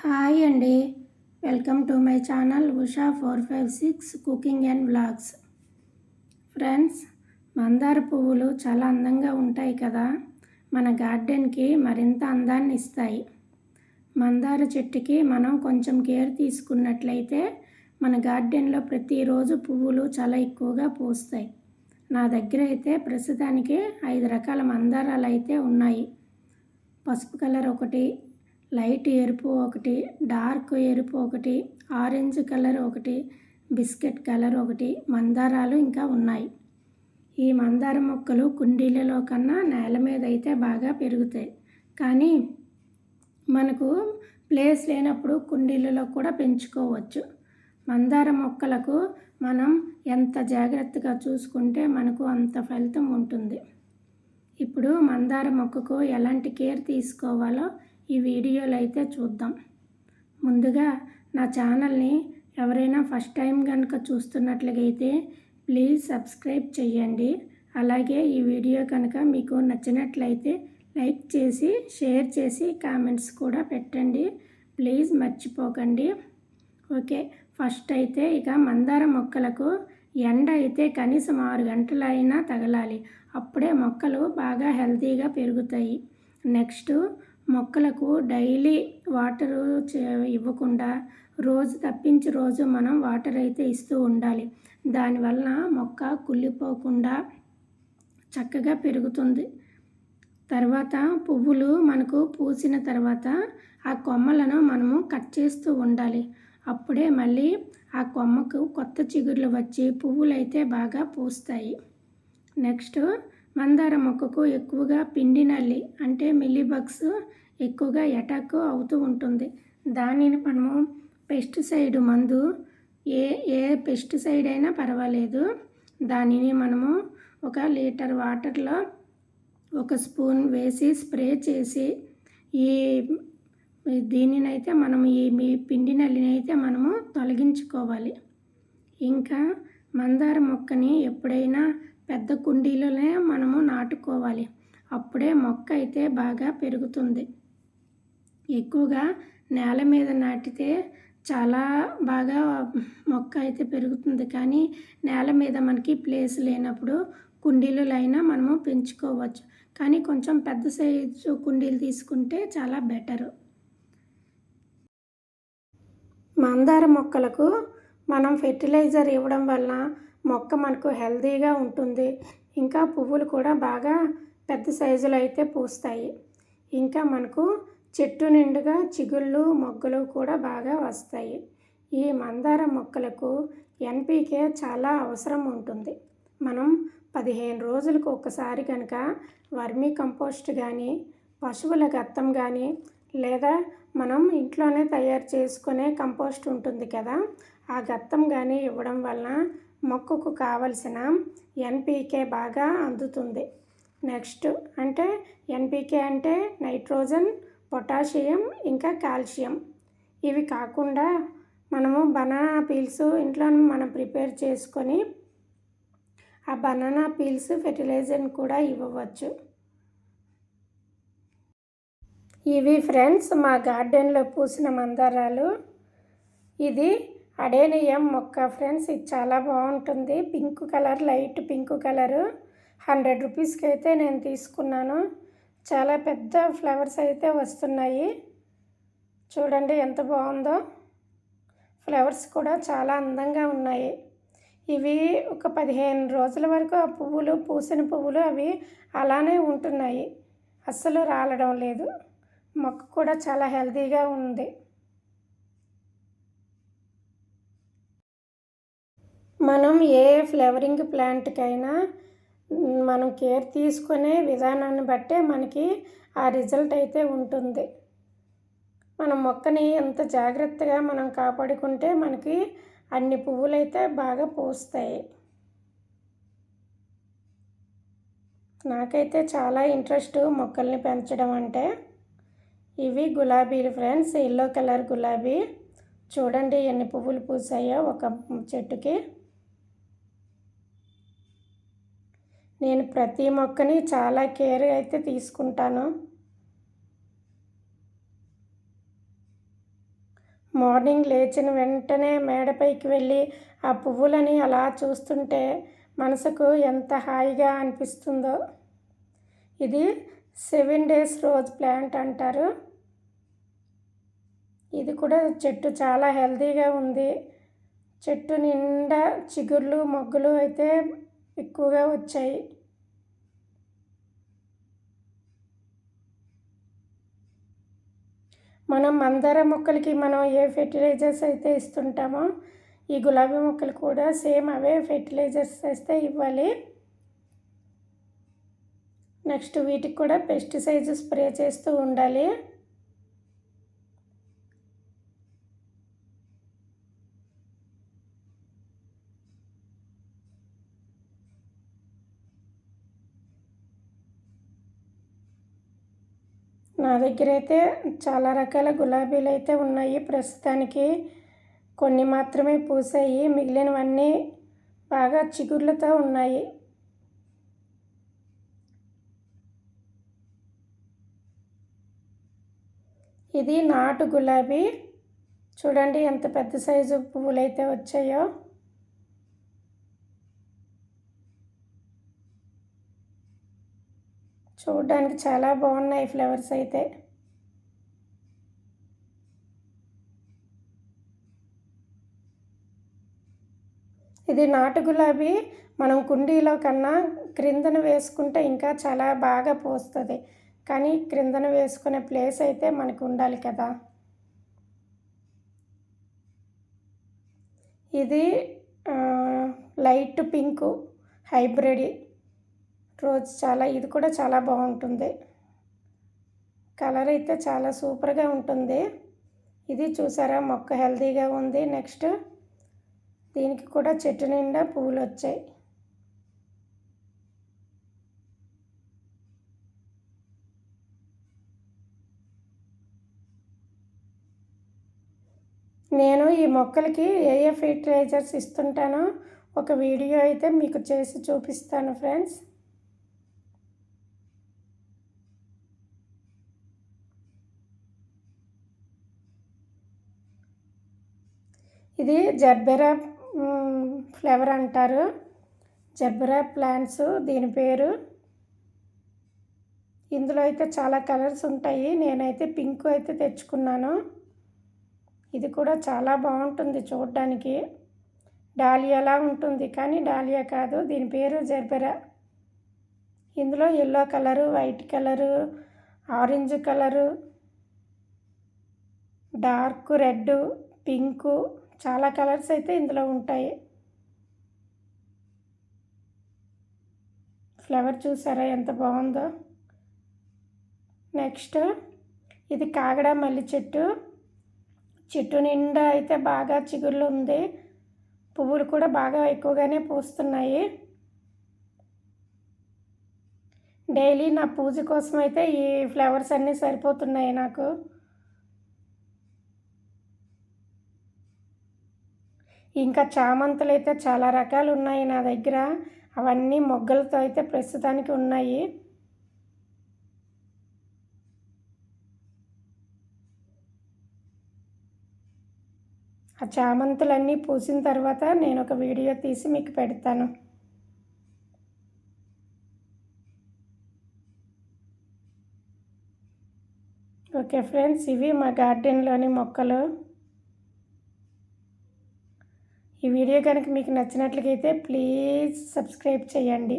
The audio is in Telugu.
హాయ్ అండి. Welcome to my channel Usha four five six cooking and vlogs. Friends మందార పువ్వులు చాలా అందంగా ఉంటాయి కదా. మన గార్డెన్కి మరింత అందాన్ని ఇస్తాయి. మందార చెట్టుకి మనం కొంచెం కేర్ తీసుకున్నట్లయితే మన గార్డెన్లో ప్రతిరోజు పువ్వులు చాలా ఎక్కువగా పూస్తాయి. నా దగ్గర అయితే ప్రస్తుతానికి ఐదు రకాల మందారాలు అయితే ఉన్నాయి. పసుపు కలర్ ఒకటి లైట్ ఎరుపు ఒకటి డార్క్ ఎరుపు ఒకటి ఆరెంజ్ కలర్ ఒకటి బిస్కెట్ కలర్ ఒకటి మందారాలు ఇంకా ఉన్నాయి. ఈ మందార మొక్కలు కుండీలలో కన్నా నేల మీద అయితే బాగా పెరుగుతాయి. కానీ మనకు ప్లేస్ లేనప్పుడు కుండీలలో కూడా పెంచుకోవచ్చు. మందార మొక్కలకు మనం ఎంత జాగ్రత్తగా చూసుకుంటే మనకు అంత ఫలితం ఉంటుంది. ఇప్పుడు మందార మొక్కకు ఎలాంటి కేర్ తీసుకోవాలో ఈ వీడియోలు అయితే చూద్దాం. ముందుగా నా ఛానల్ని ఎవరైనా ఫస్ట్ టైం కనుక చూస్తున్నట్లయితే ప్లీజ్ సబ్స్క్రైబ్ చేయండి అలాగే ఈ వీడియో కనుక మీకు నచ్చినట్లయితే లైక్ చేసి షేర్ చేసి కామెంట్స్ కూడా పెట్టండి. ప్లీజ్ మర్చిపోకండి. ఓకే ఫస్ట్ అయితే ఇక మందార మొక్కలకు ఎండ అయితే కనీసం ఆరు గంటలైనా తగలాలి. అప్పుడే మొక్కలు బాగా హెల్తీగా పెరుగుతాయి. నెక్స్ట్ మొక్కలకు డైలీ వాటరు ఇవ్వకుండా రోజు తప్పించి రోజు మనం వాటర్ అయితే ఇస్తూ ఉండాలి. దానివల్ల మొక్క కుళ్ళిపోకుండా చక్కగా పెరుగుతుంది. తర్వాత పువ్వులు మనకు పూసిన తర్వాత ఆ కొమ్మలను మనము కట్ చేస్తూ ఉండాలి. అప్పుడే మళ్ళీ ఆ కొమ్మకు కొత్త చిగుర్లు వచ్చి పువ్వులు అయితే బాగా పూస్తాయి. నెక్స్ట్ మందార మొక్కకు ఎక్కువగా పిండి నల్లి అంటే మిల్లీబగ్స్ ఎక్కువగా అటాక్ అవుతూ ఉంటుంది. దానిని మనము పెస్టిసైడ్ మందు ఏ ఏ పెస్టిసైడ్ అయినా పర్వాలేదు. దానిని మనము ఒక లీటర్ వాటర్లో ఒక స్పూన్ వేసి స్ప్రే చేసి ఈ దీనినైతే మనం ఈ మీ పిండి నల్లినైతే మనము తొలగించుకోవాలి. ఇంకా మందార మొక్కని ఎప్పుడైనా పెద్ద కుండీలోనే మనము నాటుకోవాలి. అప్పుడే మొక్క అయితే బాగా పెరుగుతుంది. ఎక్కువగా నేల మీద నాటితే చాలా బాగా మొక్క అయితే పెరుగుతుంది. కానీ నేల మీద మనకి ప్లేస్ లేనప్పుడు కుండీలైనా అయినా మనము పెంచుకోవచ్చు. కానీ కొంచెం పెద్ద సైజు కుండీలు తీసుకుంటే చాలా బెటరు మందార మొక్కలకు మనం ఫెర్టిలైజర్ ఇవ్వడం వల్ల మొక్క మనకు హెల్తీగా ఉంటుంది. ఇంకా పువ్వులు కూడా బాగా పెద్ద సైజులో అయితే పూస్తాయి. ఇంకా మనకు చెట్టు నిండుగా చిగుళ్ళు మొగ్గలు కూడా బాగా వస్తాయి. ఈ మందార మొక్కలకు ఎన్పికే చాలా అవసరం ఉంటుంది. మనం పదిహేను రోజులకు ఒకసారి కనుక వర్మీ కంపోస్ట్ కానీ పశువుల గత్తం కానీ లేదా మనం ఇంట్లోనే తయారు చేసుకునే కంపోస్ట్ ఉంటుంది కదా ఆ గత్తం కానీ ఇవ్వడం వలన మొక్కకు కావలసిన ఎన్పికే బాగా అందుతుంది. నెక్స్ట్ అంటే ఎన్పికే అంటే నైట్రోజన్ పొటాషియం ఇంకా కాల్షియం. ఇవి కాకుండా మనము బనానా పీల్స్ ఇంట్లో మనం ప్రిపేర్ చేసుకొని ఆ బనానా పీల్స్ ఫెర్టిలైజర్ని కూడా ఇవ్వవచ్చు. ఇవి ఫ్రెండ్స్ మా గార్డెన్లో పూసిన మందారాలు. ఇది అడేనియం మొక్క ఫ్రెండ్స్ ఇది చాలా బాగుంటుంది. Pink colour light pink colour. Hundred రూపీస్కి అయితే నేను తీసుకున్నాను. చాలా పెద్ద ఫ్లవర్స్ అయితే వస్తున్నాయి. చూడండి ఎంత బాగుందో. ఫ్లవర్స్ కూడా చాలా అందంగా ఉన్నాయి. ఇవి ఒక పదిహేను రోజుల వరకు ఆ పువ్వులు పూసిన పువ్వులు అవి అలానే ఉంటున్నాయి. అస్సలు రాలడం లేదు. మొక్క కూడా చాలా హెల్తీగా ఉంది. మనం ఏ ఫ్లవరింగ్ ప్లాంట్కైనా మనం కేర్ తీసుకునే విధానాన్ని బట్టే మనకి ఆ రిజల్ట్ అయితే ఉంటుంది. మనం మొక్కని ఎంత జాగ్రత్తగా మనం కాపాడుకుంటే మనకి అన్ని పువ్వులు అయితే బాగా పూస్తాయి. నాకైతే చాలా ఇంట్రెస్ట్ మొక్కల్ని పెంచడం అంటే ఇవి గులాబీలు ఫ్రెండ్స్ ఎల్లో కలర్ గులాబీ. చూడండి ఎన్ని పువ్వులు పూసాయో ఒక చెట్టుకి. నేను ప్రతి మొక్కని చాలా కేర్ అయితే తీసుకుంటాను. మార్నింగ్ లేచిన వెంటనే మేడపైకి వెళ్ళి ఆ పువ్వులని అలా చూస్తుంటే మనసుకు ఎంత హాయిగా అనిపిస్తుందో. ఇది సెవెన్ డేస్ రోజ్ ప్లాంట్ అంటారు. ఇది కూడా చెట్టు చాలా హెల్తీగా ఉంది. చెట్టు నిండా చిగుర్లు మొగ్గులు అయితే ఎక్కువగా వచ్చాయి. మనం మందార మొక్కలకి మనం ఏ ఫెర్టిలైజర్స్ అయితే ఇస్తుంటామో ఈ గులాబీ మొక్కలు కూడా సేమ్ అవే ఫెర్టిలైజర్స్ అయితే ఇవ్వాలి. నెక్స్ట్ వీటికి కూడా పెస్టిసైడ్స్ స్ప్రే చేస్తూ ఉండాలి. నా దగ్గర అయితే చాలా రకాల గులాబీలు అయితే ఉన్నాయి. ప్రస్తుతానికి కొన్ని మాత్రమే పూసాయి. మిగిలినవన్నీ బాగా చిగుర్లతో ఉన్నాయి. ఇది నాటు గులాబీ. చూడండి ఎంత పెద్ద సైజు పువ్వులు అయితే వచ్చాయో. చూడడానికి చాలా బాగున్నాయి ఫ్లవర్స్ అయితే. ఇది నాటు గులాబీ. మనం కుండీలో కన్నా క్రిందన వేసుకుంటే ఇంకా చాలా బాగా పోస్తుంది. కానీ క్రిందన వేసుకునే ప్లేస్ అయితే మనకు ఉండాలి కదా. ఇది లైట్ పింకు హైబ్రిడ్. రోజ్ చాలా ఇది కూడా చాలా బాగుంటుంది. కలర్ అయితే చాలా సూపర్గా ఉంటుంది. ఇది చూసారా? మొక్క హెల్తీగా ఉంది. నెక్స్ట్ దీనికి కూడా చెట్టు నిండా పువ్వులు వచ్చాయి. నేను ఈ మొక్కలకి ఏ ఏ ఫెర్టిలైజర్స్ ఇస్తుంటానో ఒక వీడియో అయితే మీకు చేసి చూపిస్తాను ఫ్రెండ్స్. ఇది జర్బెరా ఫ్లేవర్ అంటారు. జర్బెరా ప్లాంట్స్ దీని పేరు. ఇందులో అయితే చాలా కలర్స్ ఉంటాయి. నేనైతే పింక్ అయితే తెచ్చుకున్నాను. ఇది కూడా చాలా బాగుంటుంది చూడడానికి. డాలియాలా ఉంటుంది కానీ డాలియా కాదు. దీని పేరు జర్బెరా. ఇందులో yellow colour white colour orange colour dark red pink చాలా కలర్స్ అయితే ఇందులో ఉంటాయి. ఫ్లవర్ చూసారా ఎంత బాగుందో? నెక్స్ట్ ఇది కాగడ మల్లి చెట్టు. చెట్టు నిండా అయితే బాగా చిగుళ్ళు ఉంది. పువ్వులు కూడా బాగా ఎక్కువగానే పూస్తున్నాయి. డైలీ నా పూజ కోసం అయితే ఈ ఫ్లవర్స్ అన్నీ సరిపోతున్నాయి నాకు. ఇంకా చామంతులు అయితే చాలా రకాలు ఉన్నాయి నా దగ్గర. అవన్నీ మొగ్గలతో అయితే ప్రస్తుతానికి ఉన్నాయి. ఆ చామంతులన్నీ పూసిన తర్వాత నేను ఒక వీడియో తీసి మీకు పెడతాను. ఓకే ఫ్రెండ్స్ ఇవి మా గార్డెన్లోని మొక్కలు. ఈ వీడియో కనుక మీకు నచ్చినట్లయితే ప్లీజ్ సబ్స్క్రైబ్ చేయండి.